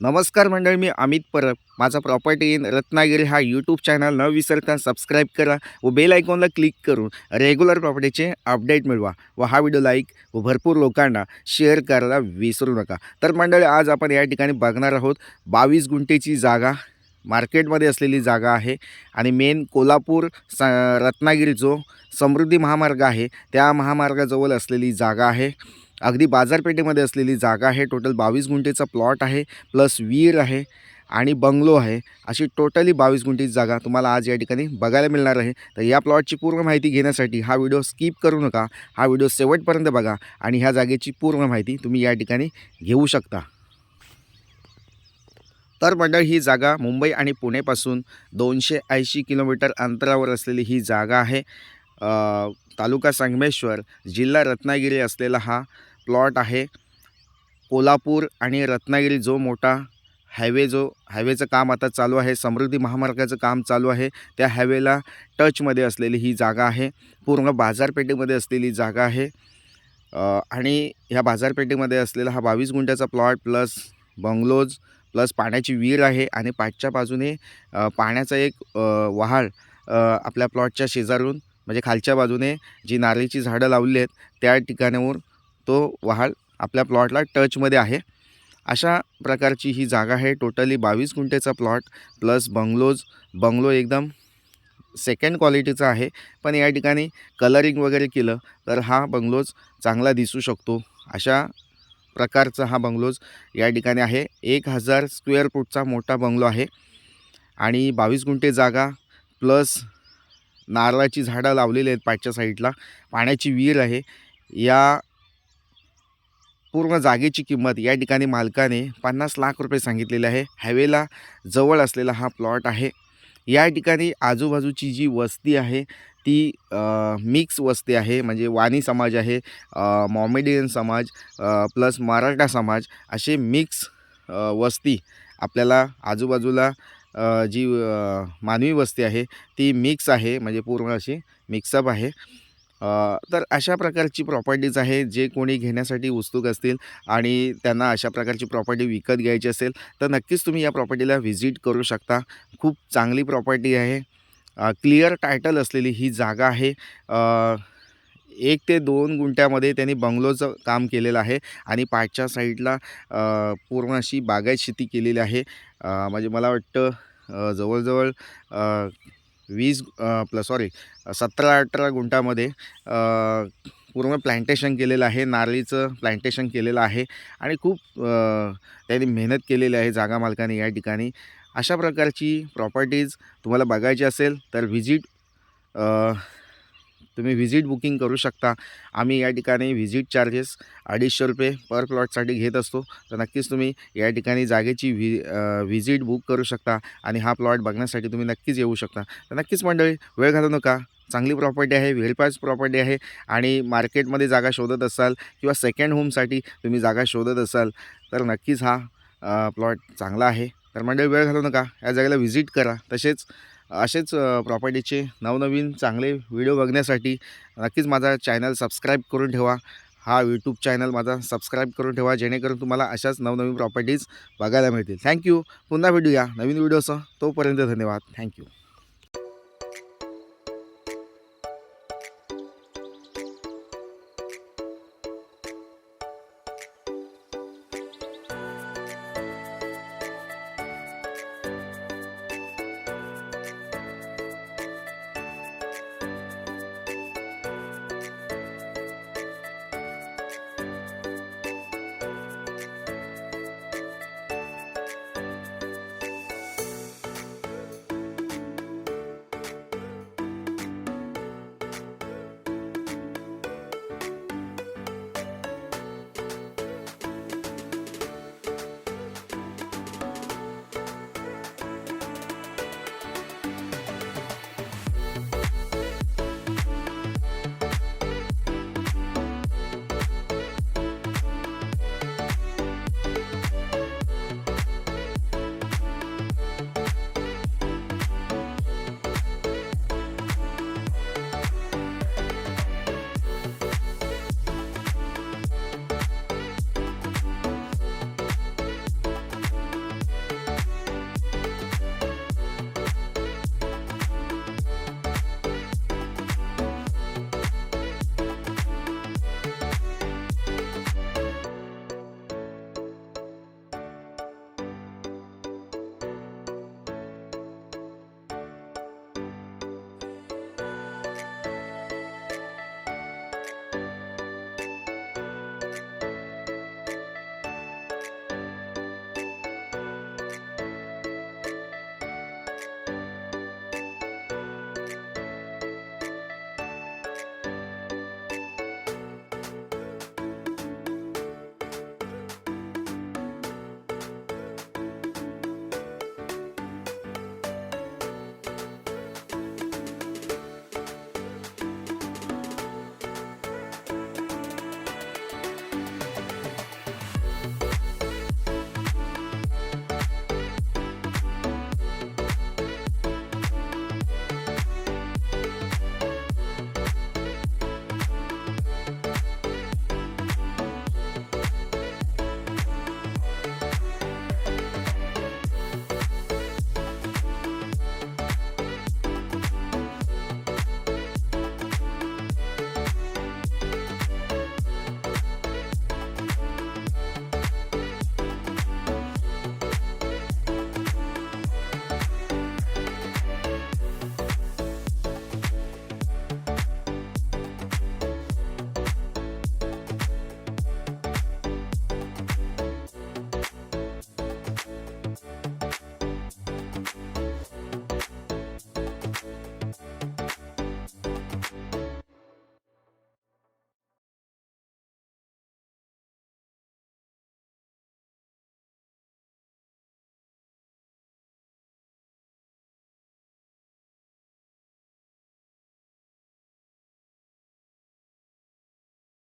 नमस्कार मंडळी मी अमित परब. माझा प्रॉपर्टी इन रत्नागिरी हा यूट्यूब चॅनल न विसरता सबस्क्राईब करा व बेल आयकॉनला क्लिक करून रेग्युलर प्रॉपर्टीचे अपडेट मिळवा व हा व्हिडिओ लाईक व भरपूर लोकांना शेअर करायला विसरू नका. तर मंडळी आज आपण या ठिकाणी बघणार आहोत बावीस गुंठेची जागा. मार्केटमध्ये असलेली जागा आहे आणि मेन कोल्हापूर स रत्नागिरी जो समृद्धी महामार्ग आहे त्या महामार्गाजवळ असलेली जागा आहे. अगदी बाजारपेठेमध्ये असलेली जागा आहे. टोटल बावीस गुंठेचा प्लॉट आहे. प्लस विहीर आहे आणि बंगलो आहे. अशी टोटली बावीस गुंठीची जागा तुम्हाला आज या ठिकाणी बघायला मिळणार आहे. तर या प्लॉटची पूर्ण माहिती घेण्यासाठी हा व्हिडिओ स्किप करू नका. हा व्हिडिओ शेवटपर्यंत बघा आणि ह्या जागेची पूर्ण माहिती तुम्ही या ठिकाणी घेऊ शकता. तर मंडळ ही जागा मुंबई आणि पुणेपासून दोनशे ऐंशी किलोमीटर अंतरावर असलेली ही जागा आहे. तालुका संगमेश्वर जिल्हा रत्नागिरी असलेला हा प्लॉट आहे. कोल्हापूर आणि रत्नागिरी जो मोठा हायवे जो हायवेचं काम आता चालू आहे समृद्धी महामार्गाचं काम चालू आहे त्या हायवेला टचमध्ये असलेली ही जागा आहे. पूर्ण बाजारपेठेमध्ये असलेली जागा आहे. आणि ह्या बाजारपेठेमध्ये असलेला हा बावीस गुंठ्याचा प्लॉट प्लस बंगलोज प्लस पाण्याची विहीर आहे आणि पाठच्या बाजूने पाण्याचा एक वहाळ आपल्या प्लॉटच्या शेजारून म्हणजे खालच्या बाजूने जी नारळीची झाडं लावली आहेत त्या ठिकाणावर तो वहाळ आपल्या प्लॉटला टचमध्ये आहे. अशा प्रकारची ही जागा आहे. टोटली बावीस गुंठेचा प्लॉट प्लस बंगलोज. बंगलो एकदम सेकंड क्वालिटीचा आहे. पण या ठिकाणी कलरिंग वगैरे केलं तर हा बंगलोज चांगला दिसू शकतो. अशा प्रकारचा हा बंगलोज या ठिकाणी आहे. एक हजार स्क्वेअर फूटचा मोठा बंगलो आहे. आणि बावीस गुंठे जागा प्लस नारळाची झाडं लावलेली आहेत पाठच्या साईडला पाण्याची विहीर आहे. या पूर्ण जागेची किंमत या ठिकाणी मालकाने पन्नास लाख रुपये सांगितलेले आहे. हायवेला जवळ असलेला हा प्लॉट आहे. या ठिकाणी आजूबाजूची जी वस्ती आहे ती मिक्स वस्ती आहे. म्हणजे वाणी समाज आहे मॉमेडियन समाज प्लस मराठा समाज असे मिक्स वस्ती आपल्याला आजूबाजूला जी मानवी वस्ती आहे ती मिक्स आहे. म्हणजे पूर्ण अशी मिक्सअप आहे. तर अशा प्रकारची प्रॉपर्टीज आहे जे कोणी घेण्यासाठी उत्सुक असतील आणि त्यांना अशा प्रकारची प्रॉपर्टी विकत घ्यायची असेल तर नक्कीच तुम्ही या प्रॉपर्टीला व्हिजिट करू शकता. खूप चांगली प्रॉपर्टी आहे. क्लिअर टायटल असलेली ही जागा आहे. एक ते दोन गुंठ्यामध्ये त्यांनी बंगलोचं काम केलेलं आहे आणि पाठच्या साईडला पूर्ण अशी बागायत शेती केलेली आहे. म्हणजे मला वाटतं जवळजवळ वीस प्लस सॉरी सतरा अठरा गुंठामध्ये पूर्ण प्लांटेशन केलेलं आहे नारळीचं प्लांटेशन केलेलं आहे आणि खूप त्यांनी मेहनत केलेली आहे जागा मालकाने या ठिकाणी. अशा प्रकारची प्रॉपर्टीज तुम्हाला बघायची असेल तर व्हिजिट तुम्ही व्हिजिट बुकिंग करू शकता. आम्ही या ठिकाणी व्हिजिट चार्जेस अडीचशे रुपये पर प्लॉटसाठी घेत असतो. तर नक्कीच तुम्ही या ठिकाणी जागेची व्हि व्हिजिट बुक करू शकता आणि हा प्लॉट बघण्यासाठी तुम्ही नक्कीच येऊ शकता. तर नक्कीच मंडळी वेळ घालू नका. चांगली प्रॉपर्टी आहे व्हेरीफाईज प्रॉपर्टी आहे आणि मार्केटमध्ये जागा शोधत असाल किंवा सेकंड होमसाठी तुम्ही जागा शोधत असाल तर नक्कीच हा प्लॉट चांगला आहे. तर मंडळी वेळ घालू नका. या जागेला व्हिजिट करा. तसेच असेच प्रॉपर्टीचे नवनवीन चांगले व्हिडिओ बघण्यासाठी नक्कीच माझा चॅनल सबस्क्राईब करून ठेवा. हा यूट्यूब चॅनल माझा सबस्क्राईब करून ठेवा जेणेकरून तुम्हाला अशाच नवनवीन प्रॉपर्टीज बघायला मिळतील. थँक्यू पुन्हा भेटूया नवीन व्हिडिओसह तोपर्यंत धन्यवाद. थँक्यू